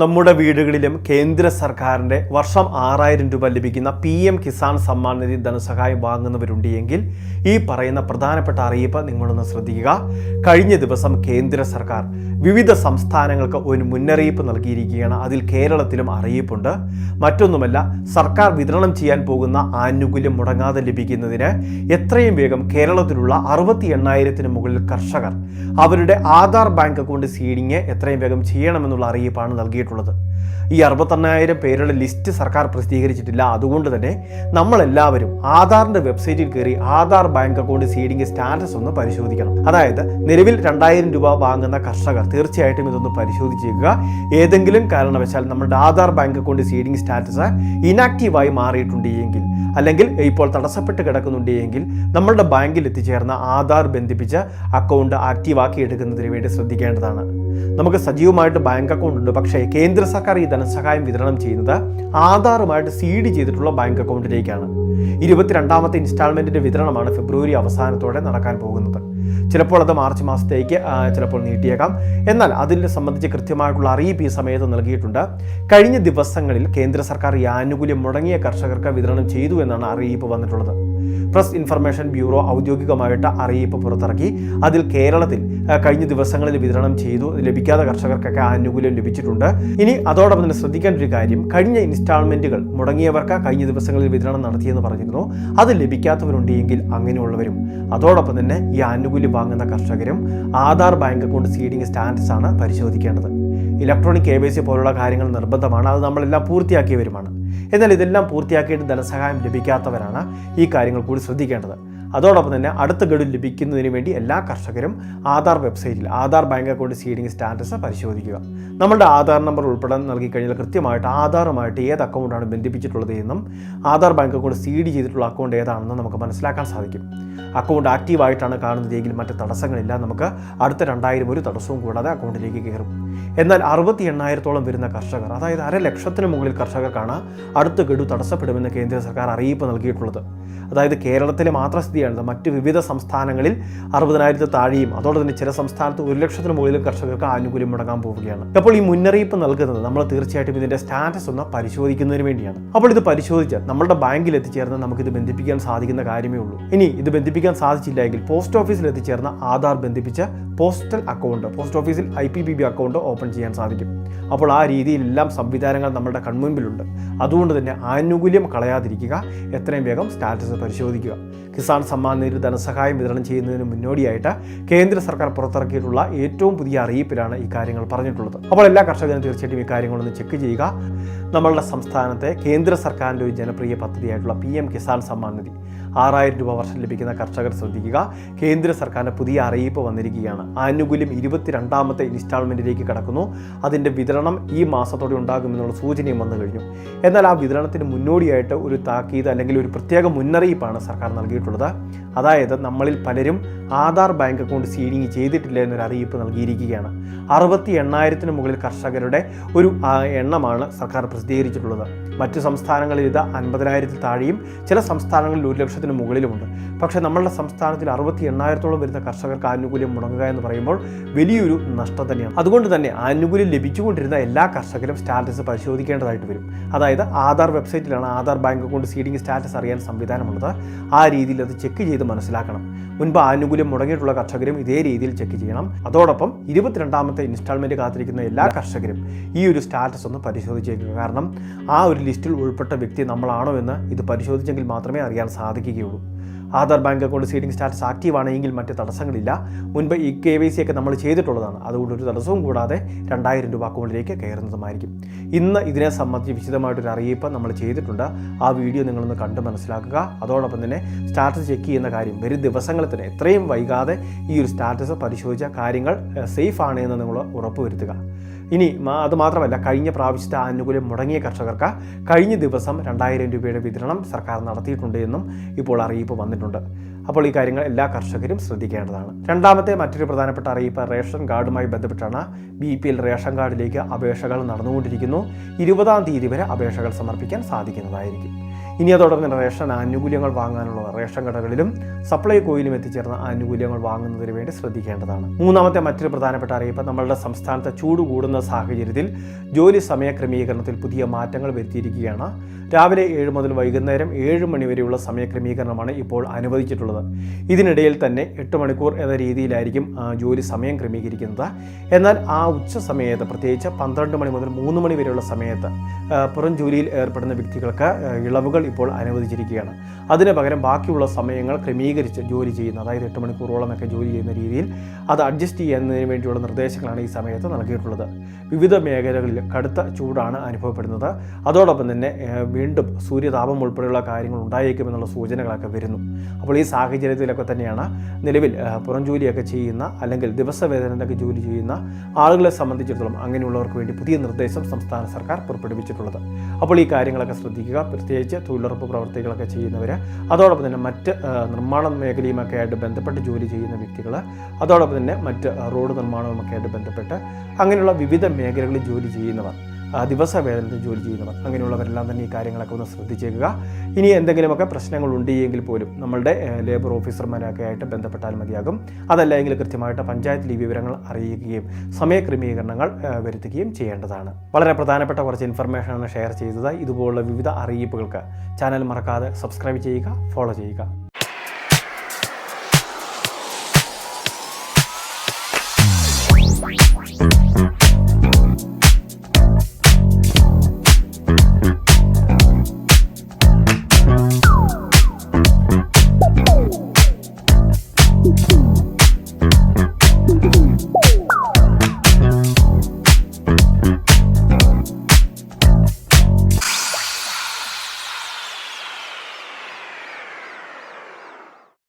നമ്മുടെ വീടുകളിലും കേന്ദ്ര സർക്കാരിന്റെ വർഷം ആറായിരം രൂപ ലഭിക്കുന്ന പി എം കിസാൻ സമ്മാൻ നിധി ധനസഹായം വാങ്ങുന്നവരുണ്ട് എങ്കിൽ ഈ പറയുന്ന പ്രധാനപ്പെട്ട അറിയിപ്പ് നിങ്ങളൊന്ന് ശ്രദ്ധിക്കുക. കഴിഞ്ഞ ദിവസം കേന്ദ്ര സർക്കാർ വിവിധ സംസ്ഥാനങ്ങൾക്ക് ഒരു മുന്നറിയിപ്പ് നൽകിയിരിക്കുകയാണ്. അതിൽ കേരളത്തിലും അറിയിപ്പുണ്ട്. മറ്റൊന്നുമല്ല സർക്കാർ വിതരണം ചെയ്യാൻ പോകുന്ന ആനുകൂല്യം മുടങ്ങാതെ ലഭിക്കുന്നതിന് എത്രയും വേഗം കേരളത്തിലുള്ള അറുപത്തി എണ്ണായിരത്തിന് മുകളിൽ കർഷകർ അവരുടെ ആധാർ ബാങ്ക് അക്കൗണ്ട് സീഡിങ് എത്രയും വേഗം ചെയ്യണമെന്നുള്ള അറിയിപ്പാണ് നൽകിയിട്ടുള്ളത്. ഈ അറുപത്തെണ്ണായിരം പേരുടെ ലിസ്റ്റ് സർക്കാർ പ്രസിദ്ധീകരിച്ചിട്ടില്ല. അതുകൊണ്ട് തന്നെ നമ്മളെല്ലാവരും ആധാറിന്റെ വെബ്സൈറ്റിൽ കയറി Aadhaar bank account seeding status ഒന്ന് പരിശോധിക്കണം. അതായത് നിലവിൽ രണ്ടായിരം രൂപ വാങ്ങുന്ന കർഷകർ തീർച്ചയായിട്ടും ഇതൊന്ന് പരിശോധിച്ചേക്കുക. ഏതെങ്കിലും കാരണവശാൽ നമ്മുടെ Aadhaar bank account seeding status ഇനാക്റ്റീവായി മാറിയിട്ടുണ്ട് എങ്കിൽ അല്ലെങ്കിൽ ഇപ്പോൾ തടസ്സപ്പെട്ട് കിടക്കുന്നുണ്ട് എങ്കിൽ നമ്മളുടെ ബാങ്കിൽ എത്തിച്ചേർന്ന ആധാർ ബന്ധിപ്പിച്ച അക്കൗണ്ട് ആക്റ്റീവാക്കി എടുക്കുന്നതിന് വേണ്ടി ശ്രദ്ധിക്കേണ്ടതാണ്. നമുക്ക് സജീവമായിട്ട് ബാങ്ക് അക്കൗണ്ട് ഉണ്ട്. പക്ഷേ കേന്ദ്ര സർക്കാർ ഈ ധനസഹായം വിതരണം ചെയ്യുന്നത് ആധാറുമായിട്ട് സീഡ് ചെയ്തിട്ടുള്ള ബാങ്ക് അക്കൗണ്ടിലേക്കാണ്. ഇരുപത്തിരണ്ടാമത്തെ ഇൻസ്റ്റാൾമെന്റിന്റെ വിതരണമാണ് ഫെബ്രുവരി അവസാനത്തോടെ നടക്കാൻ പോകുന്നത്. ചിലപ്പോൾ അത് മാർച്ച് മാസത്തേക്ക് ചിലപ്പോൾ നീട്ടിയേക്കാം. എന്നാൽ അതിനെ സംബന്ധിച്ച് കൃത്യമായിട്ടുള്ള അറിയിപ്പ് ഈ സമയത്ത് നൽകിയിട്ടുണ്ട്. കഴിഞ്ഞ ദിവസങ്ങളിൽ കേന്ദ്ര സർക്കാർ ഈ ആനുകൂല്യം മുടങ്ങിയ കർഷകർക്ക് വിതരണം ചെയ്തു എന്നാണ് അറിയിപ്പ് വന്നിട്ടുള്ളത്. പ്രസ് ഇൻഫർമേഷൻ ബ്യൂറോ ഔദ്യോഗികമായിട്ട് അറിയിപ്പ് പുറത്തിറക്കി. അതിൽ കേരളത്തിൽ കഴിഞ്ഞ ദിവസങ്ങളിൽ വിതരണം ചെയ്തു ലഭിക്കാത്ത കർഷകർക്കൊക്കെ ആനുകൂല്യം ലഭിച്ചിട്ടുണ്ട്. ഇനി അതോടൊപ്പം തന്നെ ശ്രദ്ധിക്കേണ്ട ഒരു കാര്യം കഴിഞ്ഞ ഇൻസ്റ്റാൾമെന്റുകൾ മുടങ്ങിയവർക്ക് കഴിഞ്ഞ ദിവസങ്ങളിൽ വിതരണം നടത്തിയെന്ന് പറഞ്ഞിരുന്നു. അത് ലഭിക്കാത്തവരുണ്ടെങ്കിൽ അങ്ങനെയുള്ളവരും അതോടൊപ്പം തന്നെ ഈ ആനുകൂല്യം വാങ്ങുന്ന കർഷകരും Aadhaar bank account seeding status ആണ് പരിശോധിക്കേണ്ടത്. ഇലക്ട്രോണിക് കെ പോലുള്ള കാര്യങ്ങൾ നിർബന്ധമാണ് അത് നമ്മളെല്ലാം പൂർത്തിയാക്കിയവരുമാണ്. എന്നാൽ ഇതെല്ലാം പൂർത്തിയാക്കിയിട്ട് ധനസഹായം ലഭിക്കാത്തവരാണ് ഈ കാര്യങ്ങൾ കൂടി ശ്രദ്ധിക്കേണ്ടത്. അതോടൊപ്പം തന്നെ അടുത്ത ഗഡു ലഭിക്കുന്നതിന് വേണ്ടി എല്ലാ കർഷകരും ആധാർ വെബ്സൈറ്റിൽ Aadhaar bank account seeding status പരിശോധിക്കുക. നമ്മുടെ ആധാർ നമ്പർ ഉൾപ്പെടെ കഴിഞ്ഞാൽ കൃത്യമായിട്ട് ആധാറുമായിട്ട് ഏത് അക്കൗണ്ടാണ് ബന്ധിപ്പിച്ചിട്ടുള്ളത് എന്നും ആധാർ ബാങ്ക് അക്കൗണ്ട് സീഡ് ചെയ്തിട്ടുള്ള അക്കൗണ്ട് ഏതാണെന്നും നമുക്ക് മനസ്സിലാക്കാൻ സാധിക്കും. അക്കൗണ്ട് ആക്റ്റീവായിട്ടാണ് കാണുന്നതെങ്കിൽ മറ്റ് തടസ്സങ്ങളില്ല. നമുക്ക് അടുത്ത രണ്ടായിരം ഒരു തടസ്സവും കൂടാതെ അക്കൗണ്ടിലേക്ക് കയറും. എന്നാൽ അറുപത്തി എണ്ണായിരത്തോളം വരുന്ന കർഷകർ അതായത് അര ലക്ഷത്തിന് മുകളിൽ കർഷകർക്കാണ് അടുത്ത ഗഡു തടസ്സപ്പെടുമെന്ന് കേന്ദ്ര സർക്കാർ അറിയിപ്പ് നൽകിയിട്ടുള്ളത്. അതായത് കേരളത്തിലെ മാത്രം സ്ഥിതിയാണിത് മറ്റ് വിവിധ സംസ്ഥാനങ്ങളിൽ അറുപതിനായിരത്തി താഴെയും അതോടെ തന്നെ ചില സംസ്ഥാനത്ത് ഒരു ലക്ഷത്തിന് മുകളിൽ കർഷകർക്ക് ആനുകൂല്യം മുടങ്ങാൻ പോവുകയാണ്. അപ്പോൾ ഈ മുന്നറിയിപ്പ് നൽകുന്നത് നമ്മൾ തീർച്ചയായിട്ടും ഇതിന്റെ സ്റ്റാറ്റസ് ഒന്ന് പരിശോധിക്കുന്നതിന് വേണ്ടിയാണ്. അപ്പോൾ ഇത് പരിശോധിച്ച് നമ്മുടെ ബാങ്കിൽ എത്തിച്ചേർന്ന് ഇത് ബന്ധിപ്പിക്കാൻ സാധിക്കുന്ന കാര്യമേ ഉള്ളൂ. ഇനി ഇത് ബന്ധിപ്പിക്കാൻ സാധിച്ചില്ലെങ്കിൽ പോസ്റ്റ് ഓഫീസിൽ എത്തിച്ചേർന്ന ആധാർ ബന്ധിപ്പിച്ച പോസ്റ്റൽ അക്കൗണ്ട് പോസ്റ്റ് ഓഫീസിൽ I P B B account open ചെയ്യാൻ സാധിക്കും. അപ്പോൾ ആ രീതിയിലെല്ലാം സംവിധാനങ്ങൾ നമ്മുടെ കൺമുമ്പിലുണ്ട് അതുകൊണ്ട് തന്നെ ആനുകൂല്യം കളയാതിരിക്കുക എത്രയും വേഗം സ്റ്റാറ്റസ് പരിശോധിക്കുക. കിസാൻ സമ്മാൻ നിധി ധനസഹായം വിതരണം ചെയ്യുന്നതിന് മുന്നോടിയായിട്ട് കേന്ദ്ര സർക്കാർ പുറത്തിറക്കിയിട്ടുള്ള ഏറ്റവും പുതിയ അറിയിപ്പിലാണ് ഈ കാര്യങ്ങൾ പറഞ്ഞിട്ടുള്ളത്. അപ്പോൾ എല്ലാ കർഷകരും തീർച്ചയായിട്ടും ഈ കാര്യങ്ങളൊന്ന് ചെക്ക് ചെയ്യുക. നമ്മളുടെ സംസ്ഥാനത്തെ കേന്ദ്ര സർക്കാരിന്റെ ഒരു ജനപ്രിയ പദ്ധതിയായിട്ടുള്ള പി എം കിസാൻ സമ്മാൻ നിധി. ആറായിരം രൂപ വർഷം ലഭിക്കുന്ന കർഷകർ ശ്രദ്ധിക്കുക. കേന്ദ്ര സർക്കാരിന്റെ പുതിയ അറിയിപ്പ് വന്നിരിക്കുകയാണ്. ആനുകൂല്യം ഇരുപത്തിരണ്ടാമത്തെ ഇൻസ്റ്റാൾമെന്റിലേക്ക് കടക്കുന്നു. അതിന്റെ വിതരണം ഈ മാസത്തോടെ ഉണ്ടാകുമെന്നുള്ള സൂചനയും വന്നു കഴിഞ്ഞു. എന്നാൽ ആ വിതരണത്തിന് മുന്നോടിയായിട്ട് ഒരു താക്കീത് അല്ലെങ്കിൽ ഒരു പ്രത്യേക മുന്നറിയിപ്പാണ് സർക്കാർ നൽകിയിട്ടുള്ളത്. അതായത് നമ്മളിൽ പലരും ആധാർ ബാങ്ക് അക്കൗണ്ട് സീലിംഗ് ചെയ്തിട്ടില്ല എന്നൊരു അറിയിപ്പ് നൽകിയിരിക്കുകയാണ്. അറുപത്തി എണ്ണായിരത്തിന് മുകളിൽ കർഷകരുടെ ഒരു എണ്ണമാണ് സർക്കാർ പ്രസിദ്ധീകരിച്ചിട്ടുള്ളത്. മറ്റു സംസ്ഥാനങ്ങളിൽ ഇത് അൻപതിനായിരത്തിൽ താഴെയും ചില സംസ്ഥാനങ്ങളിൽ ഒരു ലക്ഷത്തിന് മുകളിലുമുണ്ട്. പക്ഷേ നമ്മളുടെ സംസ്ഥാനത്തിൽ അറുപത്തി എണ്ണായിരത്തോളം വരുന്ന കർഷകർക്ക് ആനുകൂല്യം മുടങ്ങുക എന്ന് പറയുമ്പോൾ വലിയൊരു നഷ്ടം തന്നെയാണ്. അതുകൊണ്ട് തന്നെ ആനുകൂല്യം ലഭിച്ചുകൊണ്ടിരുന്ന എല്ലാ കർഷകരും സ്റ്റാറ്റസ് പരിശോധിക്കേണ്ടതായിട്ട് വരും. അതായത് Aadhaar വെബ്സൈറ്റിലാണ് Aadhaar bank account seeding status അറിയാൻ സംവിധാനമുള്ളത്. ആ രീതിയിൽ അത് ചെക്ക് ചെയ്ത് മനസ്സിലാക്കണം. മുൻപ് ആനുകൂല്യം മുടങ്ങിയിട്ടുള്ള കർഷകരും ഇതേ രീതിയിൽ ചെക്ക് ചെയ്യണം. അതോടൊപ്പം ഇരുപത്തിരണ്ടാമത്തെ ഇൻസ്റ്റാൾമെന്റ് കാത്തിരിക്കുന്ന എല്ലാ കർഷകരും ഈ ഒരു സ്റ്റാറ്റസ് ഒന്ന് പരിശോധിച്ചേക്കുക. കാരണം ആ ഒരു ലിസ്റ്റിൽ ഉൾപ്പെട്ട വ്യക്തി നമ്മളാണോ എന്ന് ഇത് പരിശോധിച്ചെങ്കിൽ മാത്രമേ അറിയാൻ സാധിക്കുകയുള്ളൂ. Aadhaar bank account seeding status active ആണെങ്കിൽ മറ്റ് തടസ്സങ്ങളില്ല. മുൻപ് ഈ കെ വൈ സി ഒക്കെ നമ്മൾ ചെയ്തിട്ടുള്ളതാണ്. അതുകൊണ്ട് ഒരു തടസ്സവും കൂടാതെ രണ്ടായിരം രൂപ അക്കൗണ്ടിലേക്ക് കയറുന്നതുമായിരിക്കും. ഇന്ന് ഇതിനെ സംബന്ധിച്ച് വിശദമായിട്ടൊരു അറിയിപ്പ് നമ്മൾ ചെയ്തിട്ടുണ്ട്. ആ വീഡിയോ നിങ്ങളൊന്ന് കണ്ട് മനസ്സിലാക്കുക. അതോടൊപ്പം തന്നെ സ്റ്റാറ്റസ് ചെക്ക് ചെയ്യുന്ന കാര്യം വരും ദിവസങ്ങളിൽ തന്നെ. എത്രയും വൈകാതെ ഈ ഒരു സ്റ്റാറ്റസ് പരിശോധിച്ച കാര്യങ്ങൾ സേഫ് ആണ് എന്ന് നിങ്ങൾ ഉറപ്പുവരുത്തുക ഇനി അത് മാത്രമല്ല കഴിഞ്ഞ പ്രാവശ്യത്തെ ആനുകൂല്യം മുടങ്ങിയ കർഷകർക്ക് കഴിഞ്ഞ ദിവസം രണ്ടായിരം രൂപയുടെ വിതരണം സർക്കാർ നടത്തിയിട്ടുണ്ട് എന്നും ഇപ്പോൾ അറിയിപ്പ് വന്നിട്ടുണ്ട്. അപ്പോൾ ഈ കാര്യങ്ങൾ എല്ലാ കർഷകരും ശ്രദ്ധിക്കേണ്ടതാണ്. രണ്ടാമത്തെ മറ്റൊരു പ്രധാനപ്പെട്ട അറിയിപ്പ് റേഷൻ കാർഡുമായി ബന്ധപ്പെട്ടാണ് ബി പി എൽ റേഷൻ കാർഡിലേക്ക് അപേക്ഷകൾ നടന്നുകൊണ്ടിരിക്കുന്നു. ഇരുപതാം തീയതി വരെ അപേക്ഷകൾ സമർപ്പിക്കാൻ സാധിക്കുന്നതായിരിക്കും. ഇനി അതോടൊപ്പം റേഷൻ ആനുകൂല്യങ്ങൾ വാങ്ങാനുള്ള റേഷൻ കടകളിലും സപ്ലൈകോയിലും എത്തിച്ചേർന്ന ആനുകൂല്യങ്ങൾ വാങ്ങുന്നതിന് വേണ്ടി ശ്രദ്ധിക്കേണ്ടതാണ്. മൂന്നാമത്തെ മറ്റൊരു പ്രധാനപ്പെട്ട അറിയിപ്പ് നമ്മളുടെ സംസ്ഥാനത്ത് ചൂട് കൂടുന്ന സാഹചര്യത്തിൽ ജോലി സമയ ക്രമീകരണത്തിൽ പുതിയ മാറ്റങ്ങൾ വരുത്തിയിരിക്കുകയാണ്. രാവിലെ ഏഴ് മുതൽ വൈകുന്നേരം ഏഴ് മണി വരെയുള്ള സമയ ക്രമീകരണമാണ് ഇപ്പോൾ അനുവദിച്ചിട്ടുള്ളത്. ഇതിനിടയിൽ തന്നെ എട്ട് മണിക്കൂർ എന്ന രീതിയിലായിരിക്കും ജോലി സമയം ക്രമീകരിക്കുന്നത്. എന്നാൽ ആ ഉച്ച സമയത്ത് പ്രത്യേകിച്ച് പന്ത്രണ്ട് മണി മുതൽ മൂന്ന് മണി വരെയുള്ള സമയത്ത് പുറം ജോലിയിൽ ഏർപ്പെടുന്ന വ്യക്തികൾക്ക് ഇളവുകൾ ഇപ്പോൾ അനുവദിച്ചിരിക്കുകയാണ്. അതിന് പകരം ബാക്കിയുള്ള സമയങ്ങൾ ക്രമീകരിച്ച് ജോലി ചെയ്യുന്ന അതായത് എട്ട് മണിക്കൂറോളമൊക്കെ ജോലി ചെയ്യുന്ന രീതിയിൽ അത് അഡ്ജസ്റ്റ് ചെയ്യുന്നതിന് വേണ്ടിയുള്ള നിർദ്ദേശങ്ങളാണ് ഈ സമയത്ത് നൽകിയിട്ടുള്ളത്. വിവിധ മേഖലകളിൽ കടുത്ത ചൂടാണ് അനുഭവപ്പെടുന്നത്. അതോടൊപ്പം തന്നെ വീണ്ടും സൂര്യതാപം ഉൾപ്പെടെയുള്ള കാര്യങ്ങൾ ഉണ്ടായേക്കുമെന്നുള്ള സൂചനകളൊക്കെ വരുന്നു. അപ്പോൾ ഈ സാഹചര്യത്തിലൊക്കെ തന്നെയാണ് നിലവിൽ പുറം ജോലിയൊക്കെ ചെയ്യുന്ന അല്ലെങ്കിൽ ദിവസവേതനത്തൊക്കെ ജോലി ചെയ്യുന്ന ആളുകളെ സംബന്ധിച്ചിടത്തോളം അങ്ങനെയുള്ളവർക്ക് വേണ്ടി പുതിയ നിർദ്ദേശം സംസ്ഥാന സർക്കാർ പുറപ്പെടുവിച്ചിട്ടുള്ളത്. അപ്പോൾ ഈ കാര്യങ്ങളൊക്കെ ശ്രദ്ധിക്കുക. പ്രത്യേകിച്ച് തൊഴിലുറപ്പ് പ്രവർത്തികളൊക്കെ ചെയ്യുന്നവർ അതോടൊപ്പം തന്നെ മറ്റ് നിർമ്മാണ മേഖലയുമൊക്കെ ആയിട്ട് ബന്ധപ്പെട്ട് ജോലി ചെയ്യുന്ന വ്യക്തികൾ അതോടൊപ്പം തന്നെ മറ്റ് റോഡ് നിർമ്മാണവുമൊക്കെ ആയിട്ട് ബന്ധപ്പെട്ട് അങ്ങനെയുള്ള വിവിധ മേഖലകളിൽ ജോലി ചെയ്യുന്നവർ. ദിവസ വേതനത്തിൽ ജോലി ചെയ്യുന്നവർ അങ്ങനെയുള്ളവരെല്ലാം തന്നെ ഈ കാര്യങ്ങളൊക്കെ ഒന്ന് ശ്രദ്ധിച്ചേക്കുക. ഇനി എന്തെങ്കിലുമൊക്കെ പ്രശ്നങ്ങളുണ്ട് എങ്കിൽ പോലും നമ്മളുടെ ലേബർ ഓഫീസർമാരൊക്കെ ആയിട്ട് ബന്ധപ്പെട്ടാൽ മതിയാകും. അതല്ല എങ്കിൽ കൃത്യമായിട്ട് പഞ്ചായത്തിൽ ഈ വിവരങ്ങൾ അറിയിക്കുകയും സമയക്രമീകരണങ്ങൾ വരുത്തുകയും ചെയ്യേണ്ടതാണ്. വളരെ പ്രധാനപ്പെട്ട കുറച്ച് ഇൻഫർമേഷനാണ് ഷെയർ ചെയ്തത്. ഇതുപോലുള്ള വിവിധ അറിയിപ്പുകൾക്ക് ചാനൽ മറക്കാതെ സബ്സ്ക്രൈബ് ചെയ്യുക ഫോളോ ചെയ്യുക. Bye.